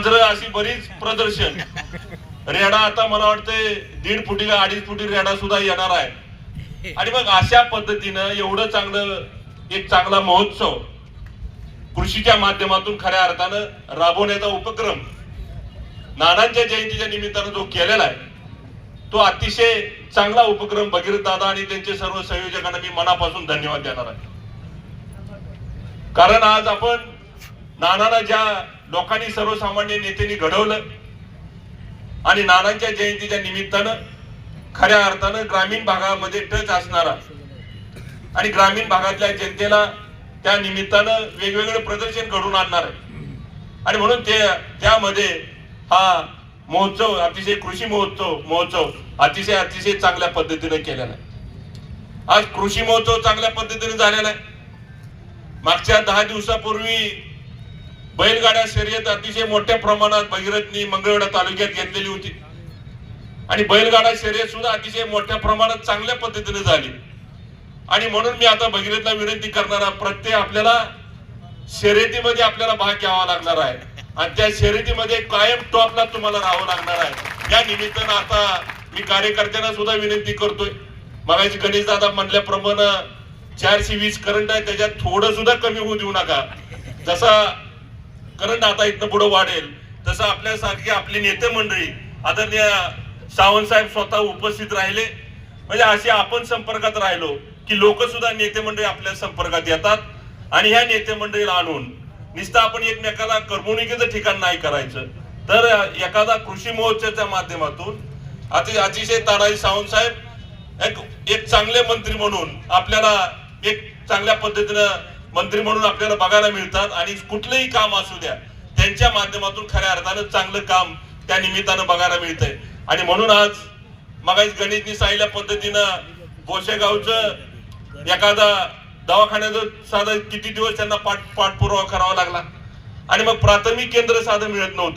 अशी बरीच प्रदर्शन. रेडा आता मला वाटतंय दीड फुटी का अडीच फुटी रेडा सुद्धा येणार आहे. आणि मग अशा पद्धतीनं एवढं चांगलं एक चांगला महोत्सव कृषीच्या माध्यमातून खऱ्या अर्थानं राबवण्याचा उपक्रम नानांच्या जयंतीच्या निमित्तानं जो केलेला आहे तो अतिशय चांगला उपक्रम भगीरथ दादा आणि त्यांचे सर्व संयोजकांना मी मनापासून धन्यवाद देणार आहे. कारण आज आपण नानाला ज्या लोकांनी सर्वसामान्य नेत्यांनी घडवलं आणि नानांच्या जयंतीच्या निमित्तानं खऱ्या अर्थानं ग्रामीण भागामध्ये टच असणारा आणि ग्रामीण भागातल्या जनतेला त्या निमित्तानं वेगवेगळं प्रदर्शन घडून आणणार आहे. आणि म्हणून ते त्यामध्ये हा महोत्सव अतिशय कृषी महोत्सव महोत्सव अतिशय अतिशय चांगल्या पद्धतीने केलेला आहे. आज कृषी महोत्सव चांगल्या पद्धतीने झालेला आहे. मागच्या दहा दिवसापूर्वी बैलगाड्या शर्यत अतिशय मोठ्या प्रमाणात भगीरथनी मंगळवेढा तालुक्यात घेतलेली होती. आणि बैलगाडा शर्यत सुद्धा अतिशय मोठ्या प्रमाणात चांगल्या पद्धतीने झाली. आणि म्हणून मी आता भगीरथला विनंती करणारा प्रत्येक आपल्याला शर्यतीमध्ये आपल्याला भाग घ्यावा लागणार आहे. आणि त्या शर्यतीमध्ये कायम टॉपला तुम्हाला राहावं लागणार आहे. या निमित्तानं आता मी कार्यकर्त्यांना सुद्धा विनंती करतोय. मगाशी गणेश दादा म्हणल्याप्रमाणे चारशे वीस करंट आहे त्याच्यात थोडं सुद्धा कमी होऊ देऊ नका. जसा करंट आता इथनं पुढे वाढेल. तसं आपल्यासारखी आपली नेते मंडळी आदरणीय सावंत साहेब स्वतः उपस्थित राहिले. म्हणजे असे आपण संपर्कात राहिलो की लोक सुद्धा नेते मंडळी आपल्या संपर्कात येतात आणि ह्या नेते मंडळीला आणून नुसतं आपण एकमेकाला करमणुकीचं ठिकाण नाही करायचं. तर एखादा कृषी महोत्सवाच्या माध्यमातून अति अतिशय ताराई सावंत साहेब एक एक चांगले मंत्री म्हणून आपल्याला एक चांगल्या पद्धतीनं मंत्री म्हणून आपल्याला बघायला मिळतात आणि कुठलंही काम असू द्या त्यांच्या माध्यमातून खऱ्या अर्थानं चांगलं काम त्या निमित्तानं बघायला मिळतंय. आणि म्हणून आज मगाच गणितनी सांगितल्या पद्धतीनं गोशेगावचं एखादा दवाखान्याचं साधं किती दिवस त्यांना पाठ पाठपुरावा करावा लागला. आणि मग प्राथमिक केंद्र साधं मिळत नव्हतं.